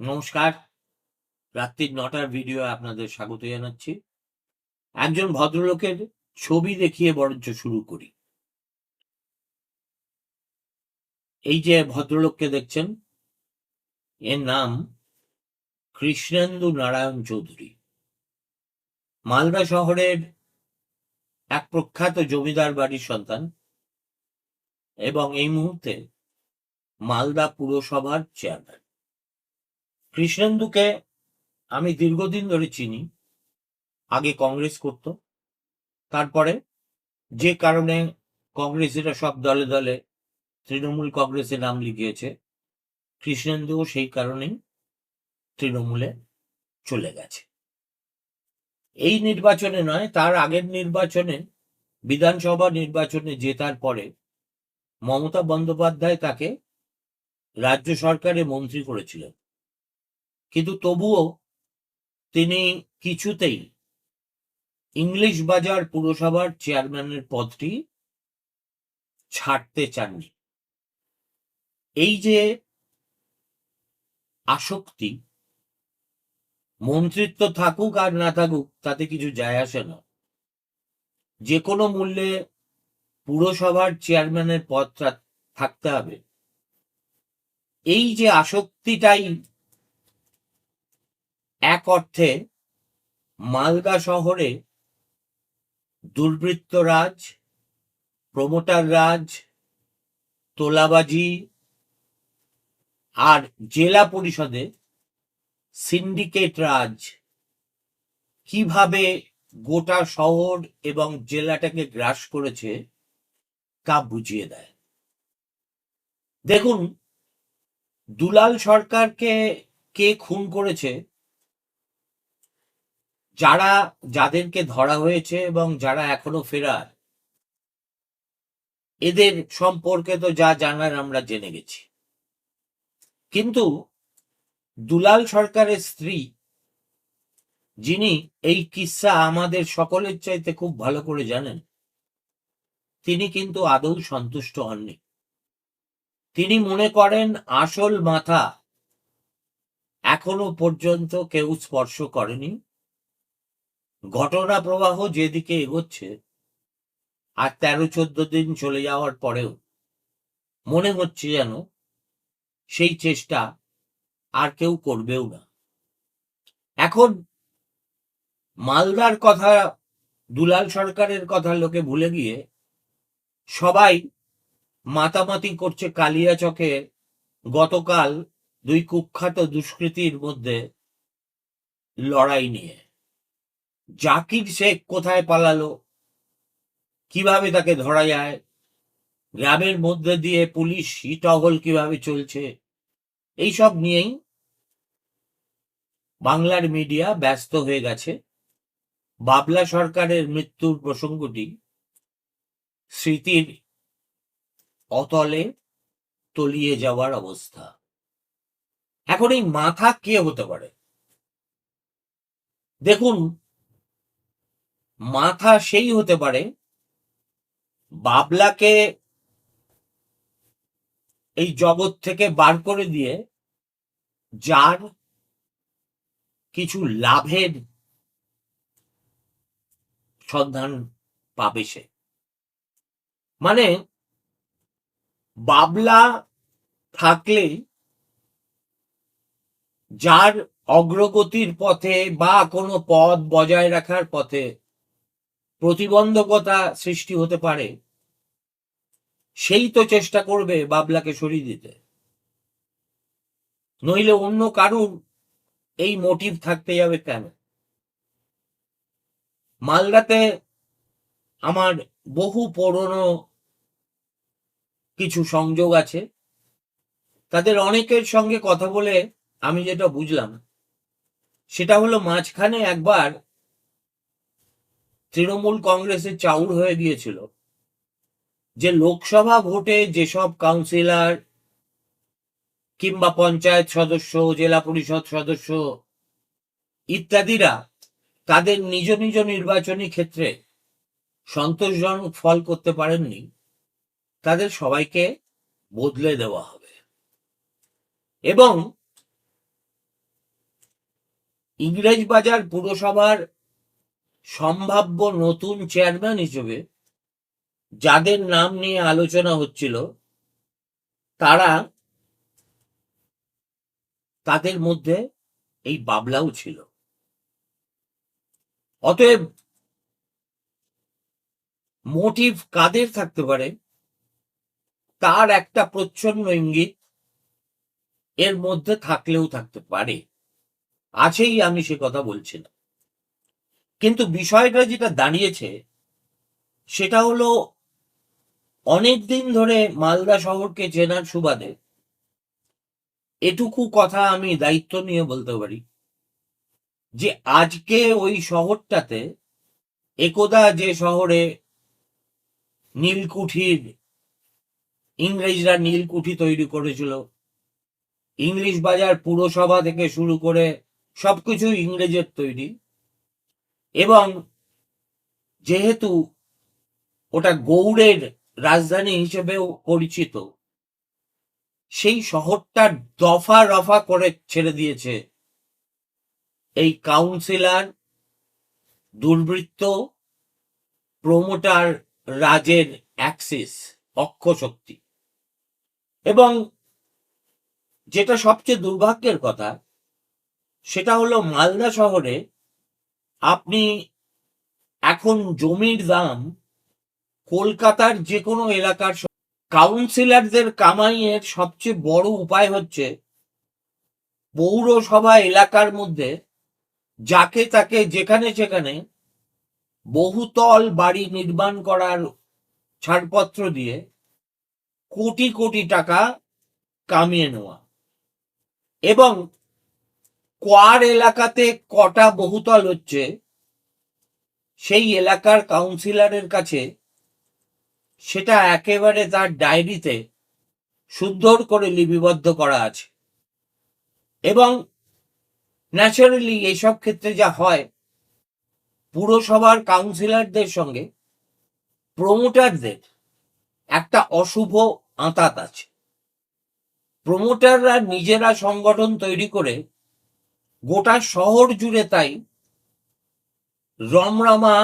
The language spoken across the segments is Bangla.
নমস্কার। রাত্রির নটার ভিডিও আপনাদের স্বাগত জানাচ্ছি। একজন ভদ্রলোকের ছবি দেখিয়ে বরঞ্চ শুরু করি। এই যে ভদ্রলোককে দেখছেন, এর নাম কৃষ্ণেন্দু নারায়ণ চৌধুরী। মালদা শহরের এক প্রখ্যাত জমিদার বাড়ির সন্তান এবং এই মুহূর্তে মালদা পুরসভার চেয়ারম্যান কৃষ্ণেন্দুকে আমি দীর্ঘদিন ধরে চিনি, আগে কংগ্রেস করত। তারপরে যে কারণে কংগ্রেসিরা সব দলে দলে তৃণমূল কংগ্রেসে নাম লিখিয়েছে, কৃষ্ণেন্দুও সেই কারণেই তৃণমূলে চলে গেছে। এই নির্বাচনে নয়, তার আগের নির্বাচনে, বিধানসভা নির্বাচনে জেতার পরে মমতা বন্দ্যোপাধ্যায় তাকে রাজ্য সরকারে মন্ত্রী করেছিলেন। কিন্তু তবুও তিনি কিছুতেই ইংলিশ বাজার পুরসভার চেয়ারম্যানের পদটি ছাড়তে চাননি। এই যে আসক্তি, মন্ত্রিত্ব থাকুক আর না থাকুক, তাতে কিছু যায় আসে না। যে কোনো মূল্যে পুরসভার চেয়ারম্যানের পদ থা- থাকতে হবে। এই যে আসক্তিটাই অর্থে মালদা শহরে দুর্বৃত্ত রাজ, প্রমোটার রাজ, তোলাবাজি আর জেলা পরিষদে সিন্ডিকেট রাজ কীভাবে গোটা শহর এবং জেলাটাকে গ্রাস করেছে তা বুঝিয়ে দেয়। দেখুন, দুলাল সরকারকে কে খুন করেছে যারা যাদেরকে ধরা হয়েছে এবং যারা এখনও ফেরার, এদের সম্পর্কে তো যা জানার আমরা জেনে গেছি। কিন্তু দুলাল সরকারের স্ত্রী, যিনি এই কিস্সা আমাদের সকলের চাইতে খুব ভালো করে জানেন, তিনি কিন্তু আদৌ সন্তুষ্ট হননি। তিনি মনে করেন আসল মাথা এখনও পর্যন্ত কেউ স্পর্শ করেনি। ঘটনা প্রবাহ যেদিকে এগোচ্ছে আর তেরো চোদ্দ দিন চলে যাওয়ার পরেও মনে হচ্ছে যেন সেই চেষ্টা আর কেউ করবেও না। এখন মালদার কথা, দুলাল সরকারের কথা লোকে ভুলে গিয়ে সবাই মাতামাতি করছে কালিয়াচকে গতকাল দুই কুখ্যাত দুষ্কৃতির মধ্যে লড়াই নিয়ে। জাকির শেখ কোথায় পালালো? কীভাবে তাকে ধরা যায়? গ্রামের মধ্যে দিয়ে পুলিশ টহল কীভাবে চলছে? এইসব নিয়েই বাংলার মিডিয়া ব্যস্ত হয়ে গেছে। বাবলা সরকারের মৃত্যুর প্রসঙ্গটি স্মৃতির অতলে তলিয়ে যাওয়ার অবস্থা। এখন এই মাথা কে হতে পারে? দেখুন মাথা সেই হতে পারে বাবলাকে এই জগৎ থেকে বার করে দিয়ে যার কিছু লাভের সন্ধান পাবে সে। মানে বাবলা থাকলে যার অগ্রগতির পথে বা কোনো পদ বজায় রাখার পথে প্রতিবন্ধকতা সৃষ্টি হতে পারে। সেই তো চেষ্টা করবে বাবলাকে সরিয়ে দিতে। নইলে অন্য কারুর এই মোটিভ থাকতে যাবে কেন? মালদাতে আমার বহু পুরনো কিছু সংযোগ আছে। তাদের অনেকের সঙ্গে কথা বলে আমি যেটা বুঝলাম, সেটা হলো মাঝখানে একবার তৃণমূল কংগ্রেসের চাউর হয়ে গিয়েছিল। যে লোকসভা ভোটে যেসব কাউন্সিলর কিংবা পঞ্চায়েত সদস্য, জেলা পরিষদ সদস্য ইত্যাদিরা তাদের নিজ নিজ নির্বাচনী ক্ষেত্রে সন্তোষজনক ফল করতে পারেননি, তাদের সবাইকে বদলে দেওয়া হবে। এবং ইংরেজ বাজার পুরসভার সম্ভাব্য নতুন চেয়ারম্যান হিসেবে যাদের নাম নিয়ে আলোচনা হচ্ছিল, তারা তাদের মধ্যে এই বাবলাও ছিল। অতএব মোটিভ কাদের থাকতে পারে? তার একটা প্রচ্ছন্ন ইঙ্গিত এর মধ্যে থাকলেও থাকতে পারে। আছেই আমি সে কথা বলছি না কিন্তু বিষয়টা যেটা দাঁড়িয়েছে, সেটা হলো অনেক দিন ধরে মালদা শহরকে চেনার সুবাদে। এটুকু কথা আমি দায়িত্ব নিয়ে বলতে পারি যে, আজকে ওই শহরটাতে একদা যে শহরে নীলকুঠির, ইংরেজরা নীলকুঠি তৈরি করেছিল, ইংলিশ বাজার পুরসভা থেকে শুরু করে সবকিছু ইংরেজের তৈরি এবং যেহেতু ওটা গৌড়ের রাজধানী হিসেবেও পরিচিত, সেই শহরটা দফা রফা করে ছেড়ে দিয়েছে। এই কাউন্সিলর, দুর্বৃত্ত, প্রমোটার রাজের অ্যাক্সিস অক্ষশক্তি এবং যেটা সবচেয়ে দুর্ভাগ্যের কথা, সেটা হলো মালদা শহরে আপনি এখন জমির দাম কলকাতার যে কোনো এলাকার কাউন্সিলরদের কামাইয়ের সবচেয়ে বড় উপায় হচ্ছে পৌরসভা এলাকার মধ্যে যাকে তাকে যেখানে সেখানে বহুতল বাড়ি নির্মাণ করার ছাড়পত্র দিয়ে কোটি কোটি টাকা কামিয়ে নেওয়া। এবং কোয়ার এলাকাতে কটা বহুতল হচ্ছে, সেই এলাকার কাউন্সিলরের কাছে সেটা একেবারে তার ডায়েরিতে সুন্দর করে লিপিবদ্ধ করা আছে। এবং ন্যাচারালি এইসব ক্ষেত্রে যা হয়, পুরসভার কাউন্সিলরদের সঙ্গে প্রমোটারদের একটা অশুভ আঁতাত আছে। প্রমোটাররা নিজেরা সংগঠন তৈরি করে গোটা শহর জুড়ে তাই রমরমা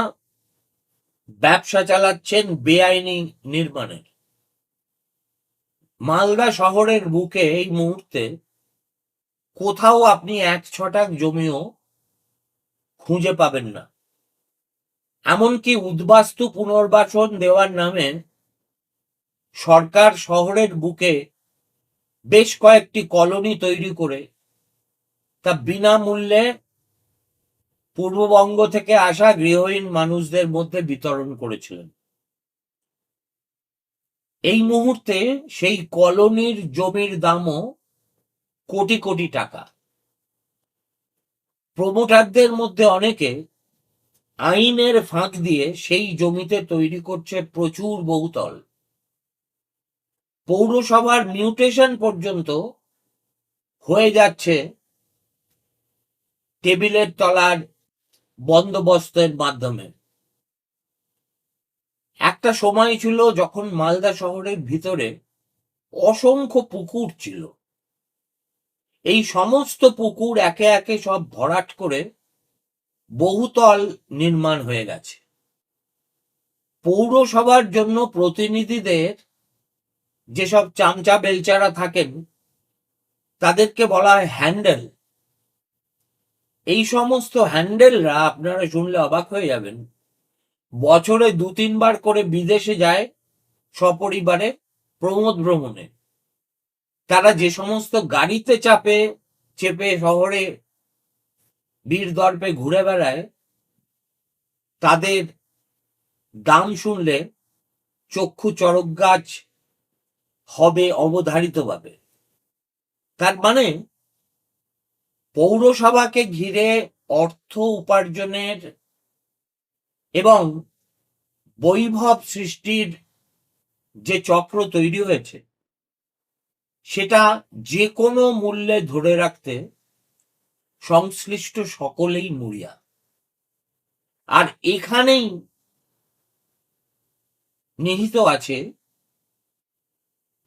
ব্যবসা চালাচ্ছেন বেআইনি নির্মাণের। মালদা শহরের বুকে এই মুহূর্তে কোথাও আপনি এক ছটাক জমিও খুঁজে পাবেন না। এমনকি উদ্বাস্তু পুনর্বাসন দেওয়ার নামে সরকার শহরের বুকে বেশ কয়েকটি কলোনি তৈরি করে তা বিনামূল্যে পূর্ববঙ্গ থেকে আসা গৃহহীন মানুষদের মধ্যে বিতরণ করেছিলেন। এই মুহূর্তে সেই কলোনির জমির দামও কোটি কোটি টাকা। প্রমোটারদের মধ্যে অনেকে আইনের ফাঁক দিয়ে সেই জমিতে তৈরি করছে প্রচুর বহুতল। পৌরসভার মিউটেশন পর্যন্ত হয়ে যাচ্ছে টেবিলের তলার বন্দোবস্তের মাধ্যমে। একটা সময় ছিল যখন মালদা শহরের ভিতরে অসংখ্য পুকুর ছিল। এই সমস্ত পুকুর একে একে সব ভরাট করে বহুতল নির্মাণ হয়ে গেছে। পৌরসভার জন্য প্রতিনিধিদের যেসব চামচা বেলচারা থাকেন, তাদেরকে বলা হয় হ্যান্ডেল। এই সমস্ত হ্যান্ডেলরা আপনারা শুনলে অবাক হয়ে যাবেন। বছরে দু তিনবার করে বিদেশে যায় সপরিবারে প্রমোদ ভ্রমণে। তারা যে সমস্ত গাড়িতে চাপে, চেপে শহরে, বীর দর্পে ঘুরে বেড়ায়, তাদের দাম শুনলে চক্ষু চরক গাছ হবে অবধারিতভাবে। তার মানে পৌরসভাকে ঘিরে অর্থ উপার্জনের এবং বৈভব সৃষ্টির যে চক্র তৈরি হয়েছে, সেটা যে কোনো মূল্যে ধরে রাখতে সংশ্লিষ্ট সকলেই মরিয়া। আর এখানেই নিহিত আছে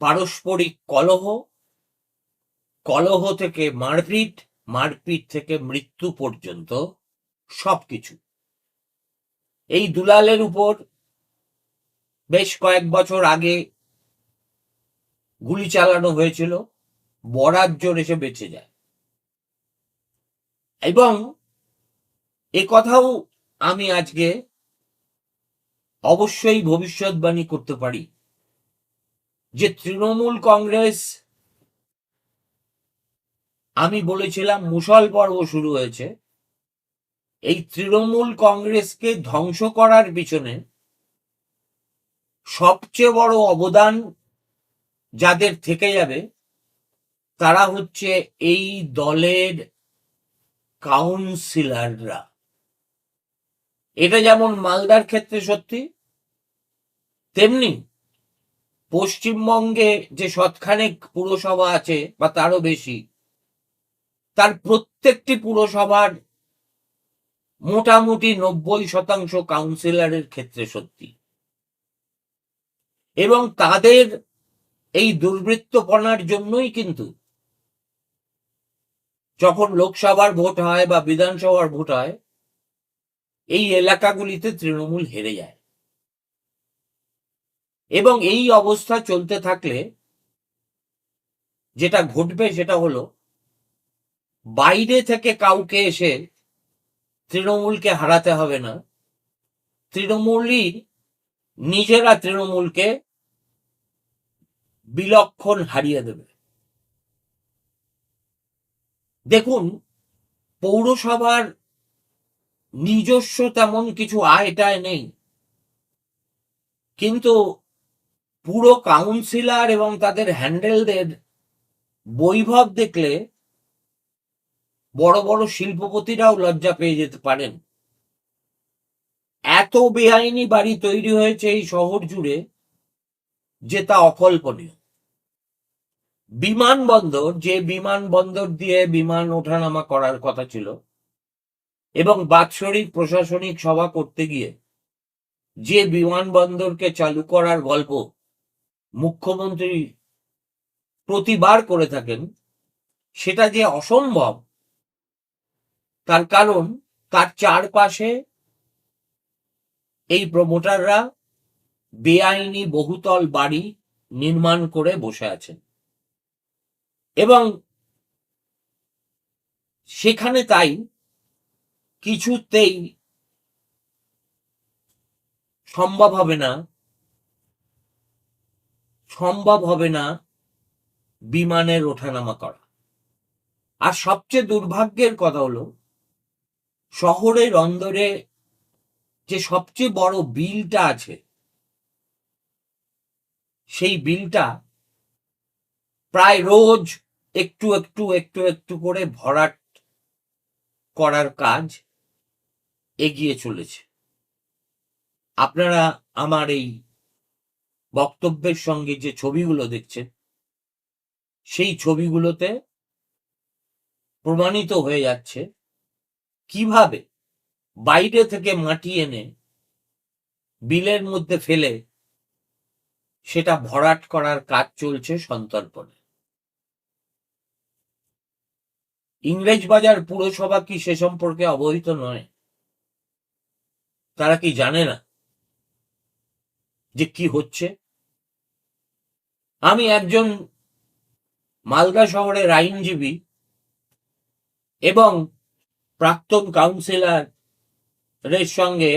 পারস্পরিক কলহ কলহ থেকে মারপিট মারপিট থেকে মৃত্যু পর্যন্ত সবকিছু। এই দুলালের উপর বেশ কয়েক বছর আগে গুলি চালানো হয়েছিল, বরাত জোর এসে বেঁচে যায়। এবং এ কথাও আমি আজকে অবশ্যই ভবিষ্যৎবাণী করতে পারি যে তৃণমূল কংগ্রেস আমি বলেছিলাম মুসল পর্ব শুরু হয়েছে। এই তৃণমূল কংগ্রেসকে ধ্বংস করার পিছনে সবচেয়ে বড় অবদান যাদের থেকে যাবে, তারা হচ্ছে এই দলের কাউন্সিলাররা। এটা যেমন মালদার ক্ষেত্রে সত্যি, তেমনি পশ্চিমবঙ্গে যে শতখানেক পুরসভা আছে বা তারও বেশি তার প্রত্যেকটি পুরসভার মোটামুটি নব্বই শতাংশ কাউন্সিলরের ক্ষেত্রে সত্যি। এবং তাদের এই দুর্বৃত্তপনার জন্যই কিন্তু যখন লোকসভার ভোট হয় বা বিধানসভার ভোট হয়, এই এলাকাগুলিতে তৃণমূল হেরে যায়। এবং এই অবস্থা চলতে থাকলে যেটা ঘটবে সেটা হলো বাইরে থেকে কাউকে এসে তৃণমূলকে হারাতে হবে না। তৃণমূলই নিজেরা তৃণমূলকে বিলক্ষণ হারিয়ে দেবে। দেখুন, পৌরসভার নিজস্ব তেমন কিছু আয় টায় নেই। কিন্তু পুরো কাউন্সিলর এবং তাদের হ্যান্ডেলদের বৈভব দেখলে বড় বড় শিল্পপতিরাও লজ্জা পেয়ে যেতে পারেন। এত বেআইনি বাড়ি তৈরি হয়েছে এই শহর জুড়ে যে তা অকল্পনীয়। বিমানবন্দর, যে বিমানবন্দর দিয়ে বিমান ওঠানামা করার কথা ছিল, এবং বাৎসরিক প্রশাসনিক সভা করতে গিয়ে যে বিমানবন্দরকে চালু করার গল্প মুখ্যমন্ত্রী প্রতিবার করে থাকেন, সেটা যে অসম্ভব তার কারণ তার চারপাশে এই প্রমোটাররা বেআইনি বহুতল বাড়ি নির্মাণ করে বসে আছেন। এবং সেখানে তাই কিছুতেই সম্ভব হবে না, সম্ভব হবে না বিমানের ওঠানামা করা। আর সবচেয়ে দুর্ভাগ্যের কথা হলো শহরের অন্দরে যে সবচেয়ে বড় বিলটা আছে, সেই বিলটা প্রায় রোজ একটু একটু একটু একটু করে ভরাট করার কাজ এগিয়ে চলেছে। আপনারা আমার এই বক্তব্যের সঙ্গে যে ছবিগুলো দেখছেন, সেই ছবিগুলোতে প্রমাণিত হয়ে যাচ্ছে কীভাবে বাইরে থেকে মাটি এনে বিলের মধ্যে ফেলে সেটা ভরাট করার কাজ চলছে সন্তর্পণে। ইংরেজ বাজার পুরসভা কি সে সম্পর্কে অবহিত নয়? তারা কি জানে না যে কি হচ্ছে? আমি একজন মালদা শহরের আইনজীবী এবং প্রাক্তন কাউন্সিলরের সঙ্গে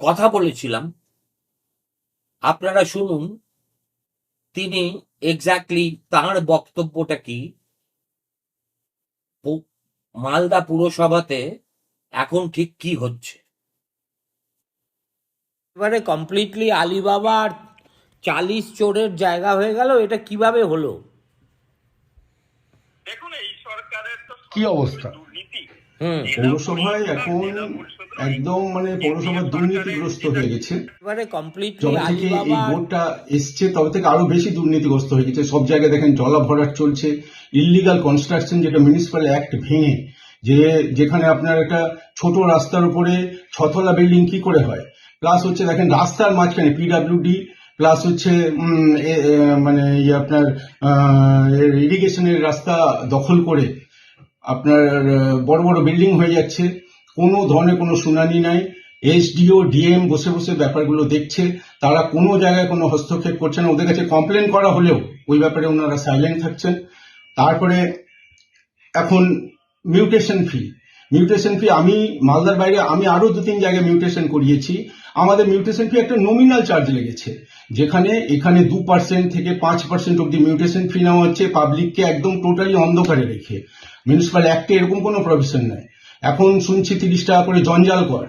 কথা বলেছিলাম। আপনারা শুনুন তিনি এক্স্যাক্টলি তার বক্তব্যটা কি? মালদা পুরসভাতে এখন ঠিক কি হচ্ছে? এবারে কমপ্লিটলি আলিবাবা আর চালিশ চোরের জায়গা হয়ে গেল এটা কীভাবে হলো? দেখুন এই সরকারের তো কি অবস্থা? পৌরসভায় এখন একদম মানে পৌরসভা দুর্নীতিগ্রস্ত হয়ে গেছে। যবে থেকে এই বোর্ডটা এসছে তবে থেকে আরও বেশি দুর্নীতিগ্রস্ত হয়ে গেছে। সব জায়গায় দেখেন জলা ভরাট চলছে। ইলিগাল কনস্ট্রাকশন যেটা মিউনিসিপ্যাল অ্যাক্ট ভেঙে যে যেখানে আপনার একটা ছোট রাস্তার উপরে ছতলা বিল্ডিং কি করে হয়? প্লাস হচ্ছে দেখেন রাস্তার মাঝখানে পিডাব্লিউডি প্লাস হচ্ছে মানে ইয়ে আপনার ইরিগেশনের রাস্তা দখল করে আপনার বড় বড় বিল্ডিং হয়ে যাচ্ছে। কোনো ধরনের কোনো শুনানি নাই। এসডিও, ডিএম বসে বসে ব্যাপারগুলো দেখছে। তারা কোনো জায়গায় কোনো হস্তক্ষেপ করছে না। ওদের কাছে কমপ্লেন করা হলেও ওই ব্যাপারে ওনারা সাইলেন্ট থাকছেন। তারপরে এখন মিউটেশন ফি। মিউটেশন ফি আমি মালদার বাইরে, আমি আরও দু তিন জায়গায় মিউটেশন করিয়েছি। আমাদের মিউটেশন ফি একটা নমিনাল চার্জ লেগেছে, যেখানে এখানে দু পার্সেন্ট থেকে পাঁচ পার্সেন্ট অব্দি মিউটেশন ফি নেওয়া হচ্ছে পাবলিককে একদম টোটালি অন্ধকারে রেখে। মিউনিসিপ্যাল অ্যাক্টে এরকম কোনো প্রভিশন নেই। এখন শুনছি তিরিশ টাকা করে জঞ্জাল কর।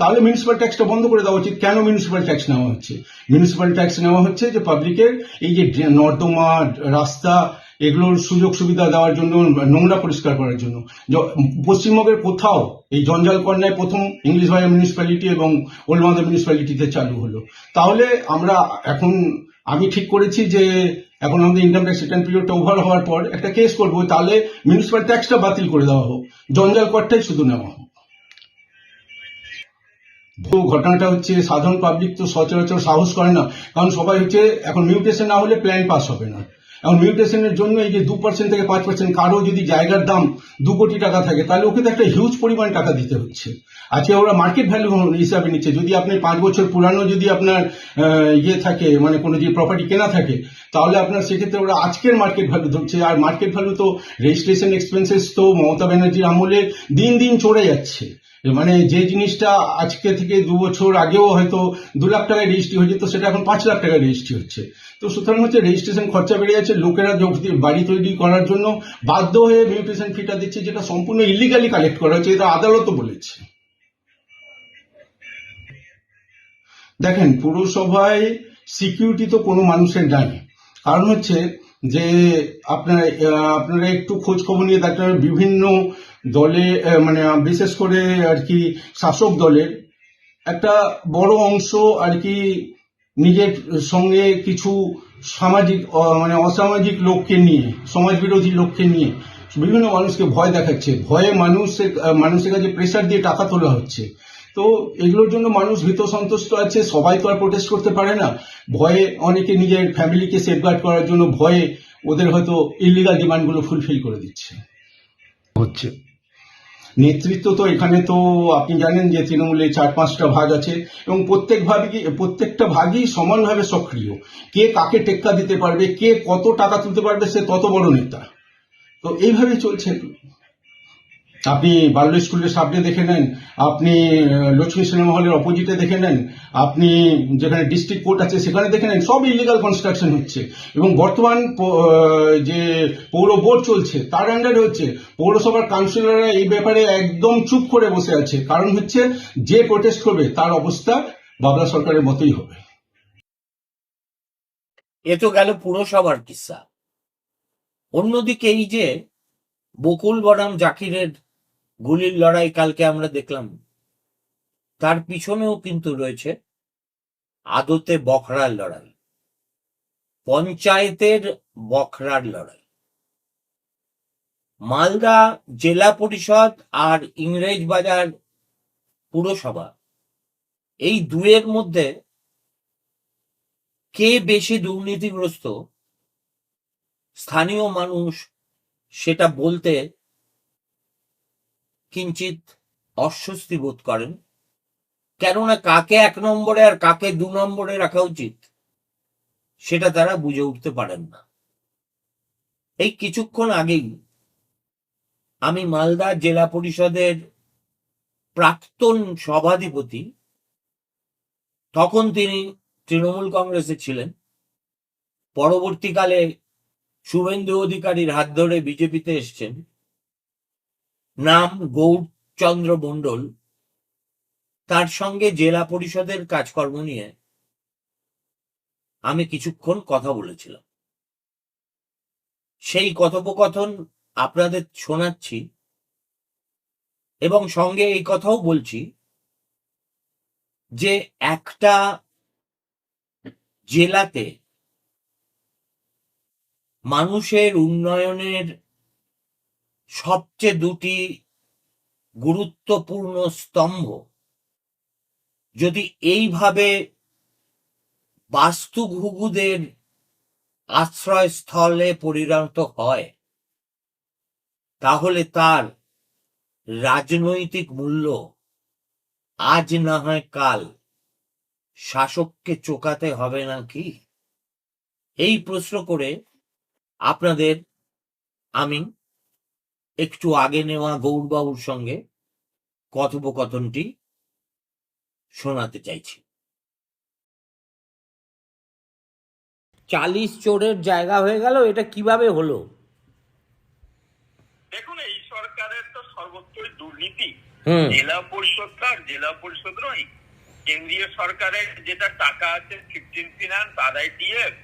তাহলে মিউনিসিপ্যাল ট্যাক্সটা বন্ধ করে দেওয়া উচিত। কেন মিউনিসিপ্যাল ট্যাক্স নেওয়া হচ্ছে? মিউনিসিপ্যাল ট্যাক্স নেওয়া হচ্ছে যে পাবলিকের এই যে নর্দমা রাস্তা এগুলোর সুযোগ সুবিধা দেওয়ার জন্য, নোংরা পরিষ্কার করার জন্য। পশ্চিমবঙ্গের কোথাও এই জঞ্জাল কন্যায় প্রথম ইংলিশ ভাইয়া মিউনিসিপ্যালিটি এবং ওল্ড মালদা মিউনিসিপ্যালিটিতে চালু হলো। তাহলে আমরা এখন, আমি ঠিক করেছি যে এখন আমাদের ইনকাম ট্যাক্স রিটার্ন পিরিয়ডটা ওভার হওয়ার পর একটা কেস করব, তাহলে মিউনিসিপ্যাল ট্যাক্সটা বাতিল করে দেওয়া হোক। জঞ্জাল করটাই শুধু নেওয়া হোক। তো ঘটনাটা হচ্ছে সাধারণ পাবলিক তো সচরাচর সাহস করে না, কারণ সবাই হচ্ছে, এখন মিউটেশন না হলে প্ল্যান পাস হবে না। এখন মিউটেশনের জন্য এই যে দু পার্সেন্ট থেকে পাঁচ পার্সেন্ট কারও যদি জায়গার দাম দু কোটি টাকা থাকে, তাহলে ওকে তো একটা হিউজ পরিমাণ টাকা দিতে হচ্ছে। আজকে ওরা মার্কেট ভ্যালু হিসাবে নিচ্ছে। যদি আপনি পাঁচ বছর পুরানো যদি আপনার ইয়ে থাকে মানে কোনো যে প্রপার্টি কেনা থাকে, তাহলে আপনার সেক্ষেত্রে ওরা আজকের মার্কেট ভ্যালু ধরছে। আর মার্কেট ভ্যালু তো রেজিস্ট্রেশন এক্সপেন্সেস তো মমতা ব্যানার্জির আমলে দিন দিন চড়ে যাচ্ছে। মানে যে জিনিসটা আজকে থেকে দু বছর আগেও হয়তো দু লাখ টাকায় রেজিস্ট্রি হয়ে যেত সেটা এখন পাঁচ লাখ টাকায় রেজিস্ট্রি হচ্ছে। তো সুতরাং হচ্ছে রেজিস্ট্রেশন খরচা বেড়ে যাচ্ছে লোকেরা বাড়ি তৈরি করার জন্য বাধ্য হয়ে মিউটেশন ফিটা দিচ্ছে, যেটা সম্পূর্ণ ইলিগালি কালেক্ট করা হচ্ছে, এটা আদালতও বলেছে। দেখেন, পুরসভায় সিকিউরিটি তো কোনো মানুষের নাই। কারণ হচ্ছে যে আপনার আপনারা একটু খোঁজ খবর নিয়ে দেখতে বিভিন্ন দলে মানে বিশেষ করে আর কি শাসক দলের একটা বড় অংশ আর কি নিজের সঙ্গে কিছু সামাজিক মানে অসামাজিক লোককে নিয়ে সমাজ বিরোধী লোককে নিয়ে বিভিন্ন মানুষকে ভয় দেখাচ্ছে। ভয়ে মানুষের মানুষের কাছে প্রেশার দিয়ে টাকা তোলা হচ্ছে। তো এগুলোর জন্য মানুষ ভীত সন্তুষ্ট আছে, সবাই তো আর প্রোটেস্ট করতে পারে না। ভয়ে অনেকে নিজের ফ্যামিলিকে সেফগার্ড করার জন্য ভয়ে ওদের হয়তো ইলিগাল ডিমান্ডগুলো ফুলফিল করে দিচ্ছে। হচ্ছে। নেতৃত্ব তো এখানে তো আপনি জানেন যে তৃণমূলে চার পাঁচটা ভাগ আছে এবং প্রত্যেক ভাগই প্রত্যেকটা ভাগই সমানভাবে সক্রিয়। কে কাকে টেক্কা দিতে পারবে, কে কত টাকা তুলতে পারবে, সে তত বড় নেতা। তো এইভাবেই চলছে। আপনি বাল্য স্কুলের সামনে দেখে নেন, আপনি লক্ষ্মী সিনেমা হলের অপোজিটে দেখে নেন, আপনি যেখানে ডিস্ট্রিক্ট কোর্ট আছে সেখানে দেখে নেন সব ইলিগাল কনস্ট্রাকশন হচ্ছে। এবং বর্তমান যে পৌর বোর্ড চলছে, তার আন্ডারে হচ্ছে, পৌরসভার কাউন্সিলররা এই ব্যাপারে একদম চুপ করে বসে আছে। কারণ হচ্ছে, যে প্রোটেস্ট করবে, তার অবস্থা বাবলা সরকারের মতোই হবে। এ তো গেল পুরসভার কিস্সা অন্যদিকে এই যে বকুল বনাম জাকিরের গুলির লড়াই কালকে আমরা দেখলাম। তার পিছনেও কিন্তু রয়েছে আদতে বখরার লড়াই, পঞ্চায়েতের বখরার লড়াই। মালদা জেলা পরিষদ আর ইংরেজ বাজার পুরসভা, এই দুয়ের মধ্যে কে বেশি দুর্নীতিগ্রস্ত, স্থানীয় মানুষ সেটা বলতে কিঞ্চিত অস্বস্তি বোধ করেন। কেননা কাকে এক নম্বরে আর কাকে দু নম্বরে রাখা উচিত, সেটা তারা বুঝে উঠতে পারেন না। এই কিছুক্ষণ আগেই আমি মালদা জেলা পরিষদের প্রাক্তন সভাধিপতি, তখন তিনি তৃণমূল কংগ্রেসে ছিলেন। পরবর্তীকালে শুভেন্দু অধিকারীর হাত ধরে বিজেপিতে এসছেন। নাম গৌরচন্দ্র মণ্ডল। তার সঙ্গে জেলা পরিষদের কাজকর্ম নিয়ে আমি কিছুক্ষণ কথা বলেছিলাম। সেই কথোপকথন আপনাদের শোনাচ্ছি এবং সঙ্গে এই কথাও বলছি যে একটা জেলাতে মানুষের উন্নয়নের সবচেয়ে দুটি গুরুত্বপূর্ণ স্তম্ভ। যদি এইভাবে বাস্তুঘুঘুদের আশ্রয়স্থলে পরিণত হয়, তাহলে তার রাজনৈতিক মূল্য আজ না হয় কাল শাসককে চোকাতে হবে নাকি? এই প্রশ্ন করে আপনাদের আমি একটু আগে নেওয়া গৌরবাবুর সঙ্গে কথোপকথনটি শোনাতে চাইছি। চালিশ চোরের জায়গা হয়ে গেল এটা কীভাবে হলো? দেখুন এই সরকারের তো সর্বত্রই দুর্নীতি। জেলা পরিষদটা আর জেলা পরিষদ নয়। কেন্দ্রীয় সরকারের যেটা টাকা আছে ফিফটিন ফিনান্স আরআইটিএফ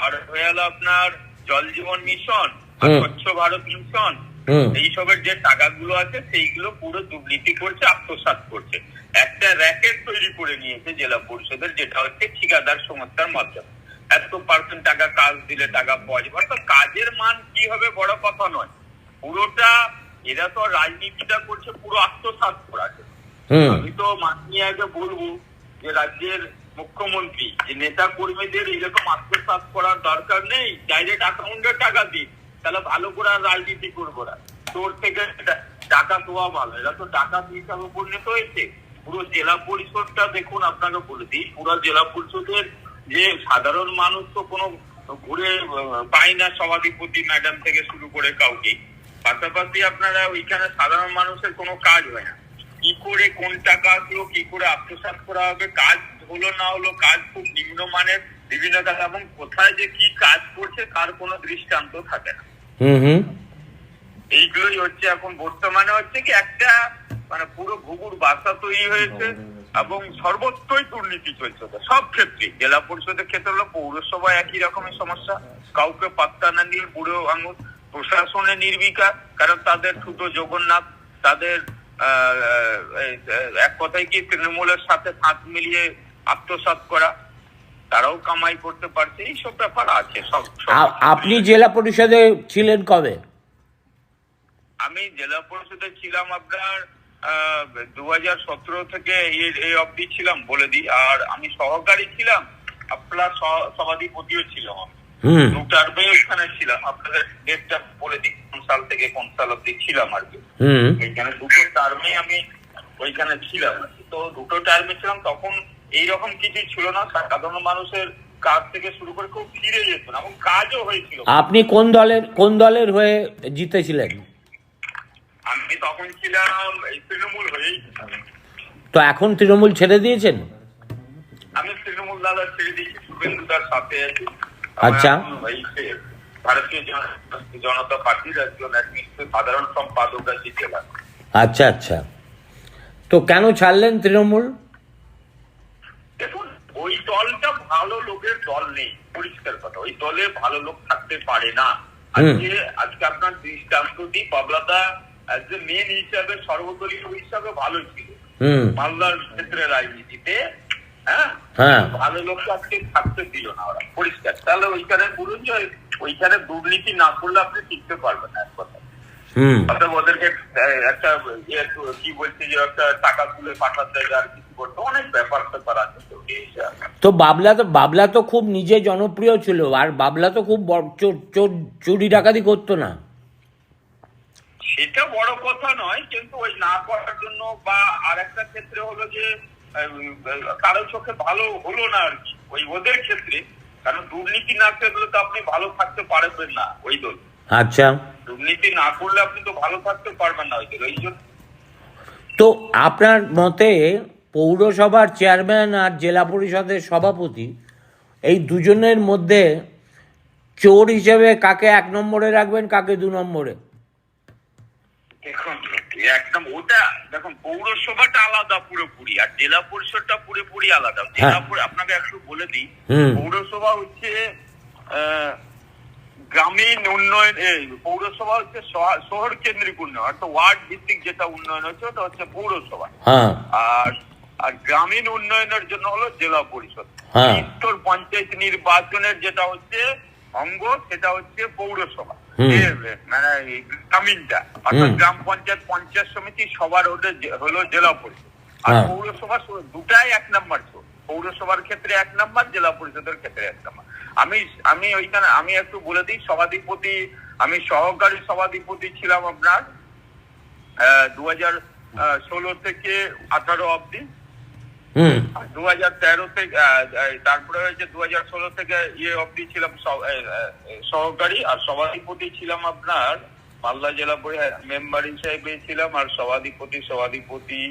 আর হয়ে গেল আপনার জল জীবন মিশন স্বচ্ছ ভারত মিশন এইসবের যে টাকাগুলো আছে সেইগুলো পুরো দুর্নীতি করছে আত্মসাৎ করছে। একটা র্যাকেট তৈরি করে নিয়েছে জেলা পরিষদের যেটা হচ্ছে ঠিকাদার সংস্থার মাধ্যমে। এত পার্সেন্ট টাকা কাজ দিলে টাকা পাওয়া যাবে অর্থাৎ কাজের মান কি হবে বড় কথা নয়। পুরোটা এরা তো রাজনীতিটা করছে পুরো আত্মসাৎ করা আমি তো মাননীয় আগে বলব যে রাজ্যের মুখ্যমন্ত্রী যে নেতা কর্মীদের এরকম আত্মসাৎ করার দরকার নেই ডাইরেক্ট অ্যাকাউন্টে টাকা দিন। তাহলে ভালো করে আর রাজনীতি করব না। তোর থেকে টাকা তোয়া ভালো। এরা তো টাকা হিসাবে পরিণত হয়েছে। পুরো জেলা পরিষদটা দেখুন, আপনাকে বলে দিই, পুরো জেলা পরিষদের যে সাধারণ মানুষ তো কোনো ঘুরে পায় না সভাধিপতি ম্যাডাম থেকে শুরু করে কাউকে। পাশাপাশি আপনারা ওইখানে সাধারণ মানুষের কোনো কাজ হয় না। কি করে, কোন টাকা আসলো, কি করে আত্মসাৎ করা হবে, কাজ হলো না হলো, কাজ খুব নিম্নমানের, বিভিন্ন টাকা এবং কোথায় যে কি কাজ করছে, তার কোনো দৃষ্টান্ত থাকে না। এইগুলোই হচ্ছে এখন বর্তমানে হচ্ছে কি একটা মানে পুরো ঘুঘুর বাসা তৈরি হয়েছে এবং সর্বত্রই দুর্নীতি চলছে সব ক্ষেত্রে জেলা পরিষদের ক্ষেত্রে হলো পৌরসভা একই রকমের সমস্যা। কাউকে পাত্তা না দিয়ে বুড়ো আঙুল, প্রশাসনে নির্বিকার, কারণ তাদের ছোট জগন্নাথ, তাদের এক কথায় কি তৃণমূলের সাথে হাত মিলিয়ে আত্মসাৎ করা। তারাও কামাই করতে পারছে এইসব ব্যাপার আছে সব আপনি জেলা পরিষদে ছিলেন কবে? আমি জেলা পরিষদে ছিলাম আপনার দু হাজার সতেরো থেকে এই- অবধি ছিলাম বলে দিই আর আমি সহকারী ছিলাম আপনার সভাধিপতিও ছিলাম আমি। দু টার্মে ওইখানে ছিলাম আপনাদের ডেটটা বলে দিই কোন সাল থেকে কোন সাল অবধি ছিলাম আর কি। ওইখানে দুটো টার্মে আমি ওইখানে ছিলাম তো দুটো টার্মে ছিলাম তখন এইরকম কিছু ছিল না। সাধারণ মানুষের কাজ থেকে শুরু করে খুব ফিরে যেত এবং কাজও হয়েছিল। আপনি কোন দলের কোন দলের হয়ে জিতেছিলেন? আমি তখন ছিলাম তৃণমূল হয়েই তো এখন তৃণমূল ছেড়ে দিয়েছেন? আমি তৃণমূল দাদা ছেড়ে দিয়েছি শুভেন্দুদার সাথে আছি। আচ্ছা। ভারতীয় জনতা পার্টির একজন সাধারণ সম্পাদক আছি জেলা আচ্ছা আচ্ছা। তো কেন ছাড়লেন তৃণমূল? ওই দলটা ভালো লোকের দল নেই পরিষ্কার কথা। ওই দলে ভালো লোক থাকতে পারে না। আজকে আজকে আপনার দৃষ্টান্ত দিই পাবলাদা অ্যাজ এ মেন হিসাবে সর্বদলীয় হিসাবে ভালো ছিল। মালদার ক্ষেত্রে রাজনীতিতে হ্যাঁ? হ্যাঁ। ভালো লোক আজকে থাকতে দিল না ওরা। পরিষ্কার। তাহলে ওইখানে বলুন যে ওইখানে দুর্নীতি না করলে আপনি টিকতে পারবেন না এক কথা অর্থাৎ ওদেরকে একটা কি বলছে যে একটা টাকা তুলে পাঠাতে আর কিছু করতে। অনেক ব্যাপার স্যাপার আছে তো বাবলা তো বাবলা তো খুব নিজে জনপ্রিয় ছিল আর বাবলা তো খুব চুরি ডাকাতি করতো না। সেটা বড় কথা নয় কিন্তু ওই না করার জন্য বা আর একটা ক্ষেত্রে হলো যে কারও চোখে ভালো হলো না আর কি। ওই ওদের ক্ষেত্রে কারণ দুর্নীতি না করলে তো আপনি ভালো থাকতে পারবেন না ওই দল। আচ্ছা। দুর্নীতি না করলে আপনি তো ভালো থাকতে পারবেন না জন্য। তো আপনার মতে পৌরসভার চেয়ারম্যান আর জেলা পরিষদের সভাপতি এই দুজনের মধ্যে চোর হিসেবে কাকে এক নম্বরে রাখবেন কাকে দু নম্বরে? দেখুন একদম ওটা দেখুন পৌরসভাটা আলাদা পুরোপুরি আর জেলা পরিষদটা পুরোপুরি আলাদা। জেলা আপনাকে একটু বলে দিই পৌরসভা হচ্ছে গ্রামীণ উন্নয়ন এই, পৌরসভা হচ্ছে শহর কেন্দ্রিক উন্নয়ন অর্থাৎ ওয়ার্ড ভিত্তিক যেটা উন্নয়ন হচ্ছে ওটা হচ্ছে পৌরসভা। হ্যাঁ। আর আর গ্রামীণ উন্নয়নের জন্য হলো জেলা পরিষদ। হ্যাঁ। উত্তর পঞ্চায়েত নির্বাচনের যেটা হচ্ছে অঙ্গ সেটা হচ্ছে পৌরসভা। মানে গ্রামীণটা অর্থাৎ গ্রাম পঞ্চায়েত পঞ্চায়েত সমিতি সবার হলো জেলা পরিষদ। আর হ্যাঁ। পৌরসভা দুটাই এক নাম্বার পৌরসভার ক্ষেত্রে এক নাম্বার জেলা পরিষদের ক্ষেত্রে এক নাম্বার। আমি আমি ওইখানে আমি একটু বলে দিই সভাধিপতি আমি সহকারী সভাধিপতি ছিলাম আপনার দু হাজার ষোলো থেকে আঠারো অবধি। দু হাজার তেরো থেকে তারপরে হয়েছে দু হাজার ষোলো থেকে ইয়ে অবধি ছিলাম সহকারী আর সভাধিপতি ছিলাম আপনার মালদা জেলা মেম্বার হিসেবে ছিলাম আর সভাধিপতি সভাধিপতি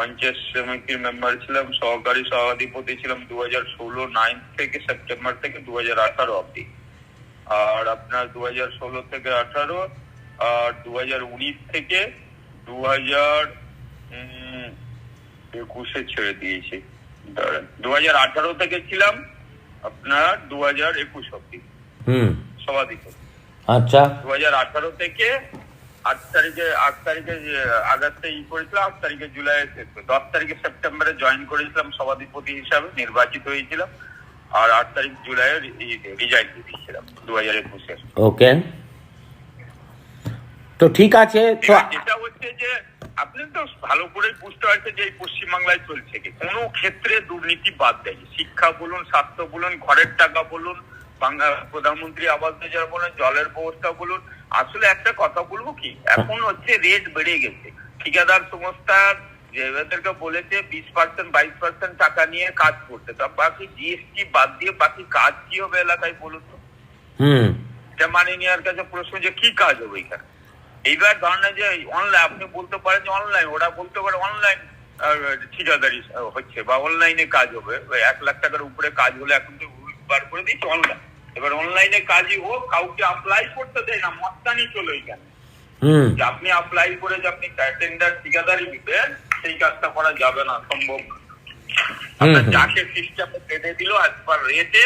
পঞ্চায়েত সমিতির মেম্বার ছিলাম সহকারী সভাধিপতি ছিলাম দু হাজার ষোলো নাইন থেকে সেপ্টেম্বর থেকে দু হাজার আঠারো অবধি। আর আপনার দু হাজার ষোলো থেকে আঠারো আর দু হাজার উনিশ থেকে দু হাজার একুশে ছেড়ে দিয়েছি। দু হাজার আঠারো থেকে ছিলাম আপনার দু হাজার একুশ অব্দি হুম। সভাধিপতি। আচ্ছা। দু হাজার আঠারো থেকে আট তারিখে আট তারিখে আগস্টে ই করেছিলাম আট তারিখে জুলাই দশ তারিখে সেপ্টেম্বরে জয়েন করেছিলাম সভাধিপতি হিসাবে নির্বাচিত হয়েছিলাম। আর আট তারিখ জুলাই রিজাইন দিয়েছিলাম দু হাজার একুশে। ওকে। তো ঠিক আছে তো যেটা হচ্ছে যে আপনি তো ভালো করে বুঝতে পারছেন যে এই পশ্চিমবাংলায় চলছে কি। কোনো ক্ষেত্রে দুর্নীতি বাদ দেয়নি শিক্ষা বলুন স্বাস্থ্য বলুন ঘরের টাকা বলুন বাংলা প্রধানমন্ত্রী আবাস যোজনা বলুন জলের ব্যবস্থা বলুন আসলে একটা কথা বলব কি? এখন হচ্ছে রেট বেড়ে গেছে। ঠিকাদার সংস্থার যে এদেরকে বলেছে বিশ পার্সেন্ট বাইশ পার্সেন্ট টাকা নিয়ে কাজ করতে তা বাকি জিএসটি বাদ দিয়ে বাকি কাজ কি হবে এলাকায় বলুন তো? হুম। এটা মানে নেওয়ার কাছে প্রশ্ন যে কি কাজ হবে এখানে? এইবার ধরেন যে অনলাইন আপনি বলতে পারেন যে অনলাইন ওরা বলতে পারে অনলাইন ঠিকাদারি হচ্ছে বা অনলাইনে কাজ হবে। এক লাখ টাকার উপরে কাজ হলে এখন তো বার করে দিচ্ছে অনলাইন এবার অনলাইনে কাজই হোক কাউকে অ্যাপ্লাই করতে দেয় না মস্তানি চলো এখানে যে আপনি অ্যাপ্লাই করে যে আপনি টেন্ডার ঠিকাদারি দিবেন সেই কাজটা করা যাবে না সম্ভব। যাকে সিস্টেমে বেঁধে দিল পার রেটে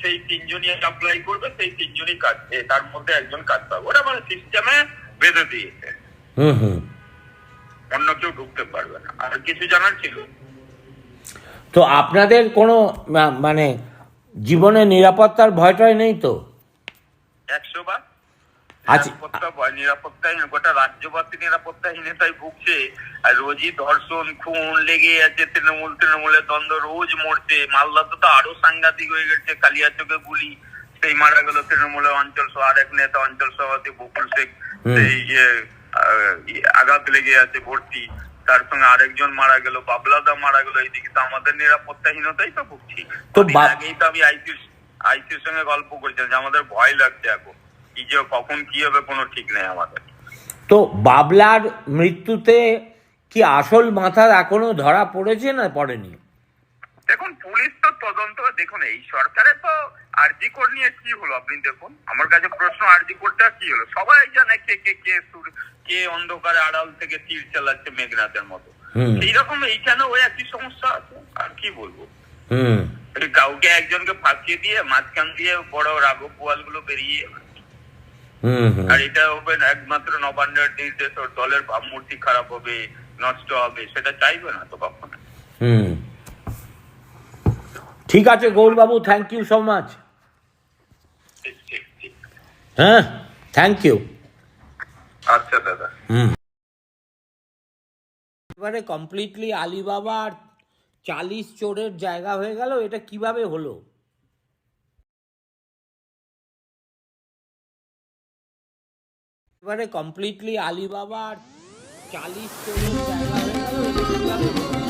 সেই তিনজনই অ্যাপ্লাই করবে সেই তিনজনই কাজ তার মধ্যে একজন কাজ পাবে। ওরা মানে সিস্টেমে বেঁধে দিয়েছে। হুম হুম। অন্য কেউ ঢুকতে পারবে না। আর কিছু জানার ছিল? তো আপনাদের কোনো মানে জীবনে নিরাপত্তার ভয়টয় নেই তো? একশো বার আচ্ছা। নিরাপত্তা ভয় নিরাপত্তাহীন গোটা রাজ্যবাসী নিরাপত্তাহীনতায় ভুগছে। আর রোজই ধর্ষণ খুন লেগে আছে তৃণমূল তৃণমূলের দ্বন্দ্ব রোজ মরছে। মালদাতে তো আরও সাংঘাতিক হয়ে গেছে। গুলি সেই মারা গেল তৃণমূলের অঞ্চল সহ আরেক নেতা অঞ্চল সভাপতি বকুল শেখ হুম। সেই আহ, ইয়ে, আঘাত লেগে আছে ভর্তি। তার সঙ্গে আরেকজন মারা গেল বাবলাদা মারা গেল এইদিকে তো আমাদের নিরাপত্তাহীনতাই তো ভুগছি। তো আগেই তো আমি আইসির আইসির সঙ্গে গল্প করছিলাম যে আমাদের ভয় লাগছে এখন কি যে কখন কি হবে কোনো ঠিক নেই আমাদের। তো বাবলার মৃত্যুতে কি আসল মাথার এখনও ধরা পড়েছে না পড়েনি? দেখুন পুলিশ তো তদন্ত দেখুন এই সরকারে তো আরজি কোড নিয়ে কি হলো আপনি দেখুন। আমার কাছে প্রশ্ন আরজি কোডটা কি হলো? সবাই জানে কে কে কে কে অন্ধকারে আড়াল থেকে তীর চালাচ্ছে মেঘনাথের মতো। এইরকম এইখানেও ওই একই সমস্যা আছে? আর কি বলব? কাউকে একজনকে ফাঁসিয়ে দিয়ে মাঝখান দিয়ে বড় রাঘব পোয়ালগুলো বেরিয়ে আর এটা হবে একমাত্র নবান্নের নির্দেশ ওর দলের ভাবমূর্তি খারাপ হবে নষ্ট হবে সেটা চাইবে না তো কখনো। হুম। ঠিক আছে গৌরবাবু থ্যাংক ইউ সো মাচ ঠিক ঠিক ঠিক। হ্যাঁ থ্যাংক ইউ আচ্ছা দাদা। হুম। এবারে কমপ্লিটলি আলিবাবা আর চালিশ চোরের জায়গা হয়ে গেল এটা কীভাবে হলো? এবারে কমপ্লিটলি আলিবাবা আর চালিশ চোরের জায়গা হয়ে গেল এটা কীভাবে হলো?